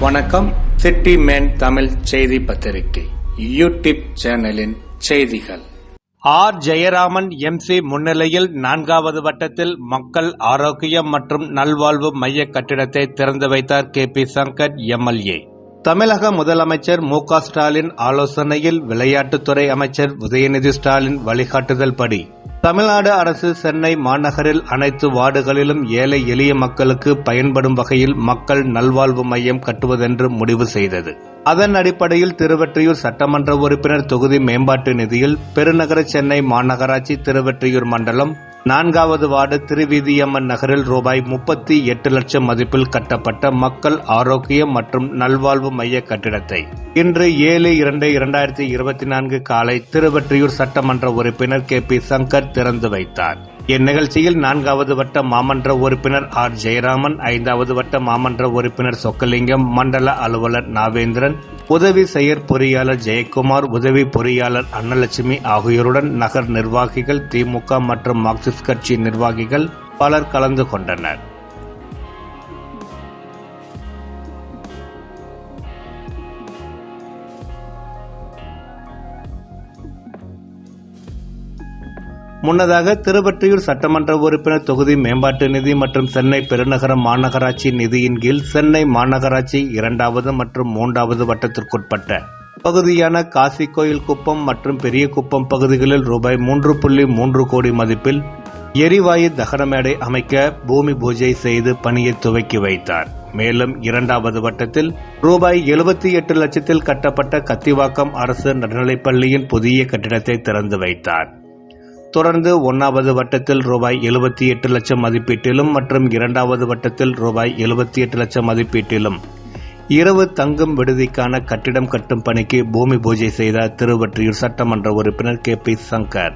வணக்கம். City man Tamil செய்தி பத்திரிகை. யூடியூப் சேனலின் செய்திகள். ஆர். ஜெயராமன் எம்சி முன்னிலையில் நான்காவது வட்டத்தில் மக்கள் ஆரோக்கியம் மற்றும் நல்வாழ்வு மைய கட்டிடத்தை திறந்து வைத்தார் கே. பி. சங்கர் எம்எல்ஏ தமிழக முதலமைச்சர் மு க ஸ்டாலின் ஆலோசனையில் விளையாட்டுத்துறை அமைச்சர் உதயநிதி ஸ்டாலின் வழிகாட்டுதல் படி தமிழ்நாடு அரசு சென்னை மாநகரில் அனைத்து வார்டுகளிலும் ஏழை எளிய மக்களுக்கு பயன்படும் வகையில் மக்கள் நல்வாழ்வு மையம் கட்டுவதென்று முடிவு செய்தது. அதன் அடிப்படையில் திருவெற்றியூர் சட்டமன்ற உறுப்பினர் தொகுதி மேம்பாட்டு நிதியில் பெருநகர சென்னை மாநகராட்சி திருவெற்றியூர் மண்டலம் நான்காவது வார்டு திருவிதியம்மன் நகரில் ரூபாய் முப்பத்தி எட்டு லட்சம் மதிப்பில் கட்டப்பட்ட மக்கள் ஆரோக்கியம் மற்றும் நல்வாழ்வு மைய கட்டிடத்தை இன்று ஏழு இரண்டு இரண்டாயிரத்தி இருபத்தி நான்கு காலை திருவற்றியூர் சட்டமன்ற உறுப்பினர் கே பி சங்கர் திறந்து வைத்தார். இந்நிகழ்ச்சியில் நான்காவது வட்ட மாமன்ற உறுப்பினர் ஆர் ஜெயராமன் ஐந்தாவது வட்ட மாமன்ற உறுப்பினர் சொக்கலிங்கம் மண்டல அலுவலர் நாவேந்திரன் உதவி செயற்பொறியாளர் ஜெயக்குமார் உதவி பொறியாளர் அன்னலட்சுமி ஆகியோருடன் நகர் நிர்வாகிகள் திமுக மற்றும் மார்க்சிஸ்ட் கட்சி நிர்வாகிகள் பலர் கலந்து கொண்டனர். முன்னதாக திருவற்றியூர் சட்டமன்ற உறுப்பினர் தொகுதி மேம்பாட்டு நிதி மற்றும் சென்னை பெருநகர மாநகராட்சி நிதியின் கீழ் சென்னை மாநகராட்சி இரண்டாவது மற்றும் மூன்றாவது வட்டத்திற்குட்பட்ட பகுதியான காசி கோயில் குப்பம் மற்றும் பெரிய குப்பம் பகுதிகளில் ரூபாய் மூன்று புள்ளி மூன்று கோடி மதிப்பில் எரிவாயு தகனமேடை அமைக்க பூமி பூஜை செய்து பணியை துவக்கி வைத்தார். மேலும் இரண்டாவது வட்டத்தில் ரூபாய் எழுபத்தி எட்டு லட்சத்தில் கட்டப்பட்ட கத்திவாக்கம் அரசு நடுநிலைப்பள்ளியின் புதிய கட்டிடத்தை திறந்து வைத்தார். தொடர்ந்து ஒன்றாவது வட்டத்தில் ரூபாய் எழுபத்தி எட்டு லட்சம் மதிப்பீட்டிலும் மற்றும் இரண்டாவது வட்டத்தில் ரூபாய் எழுபத்தி எட்டு லட்சம் மதிப்பீட்டிலும். இரவு தங்கும் விடுதிக்கான கட்டிடம் கட்டும் பணிக்கு பூமி பூஜை செய்த திருவற்றியூர் சட்டமன்ற உறுப்பினர் கே பி சங்கர்.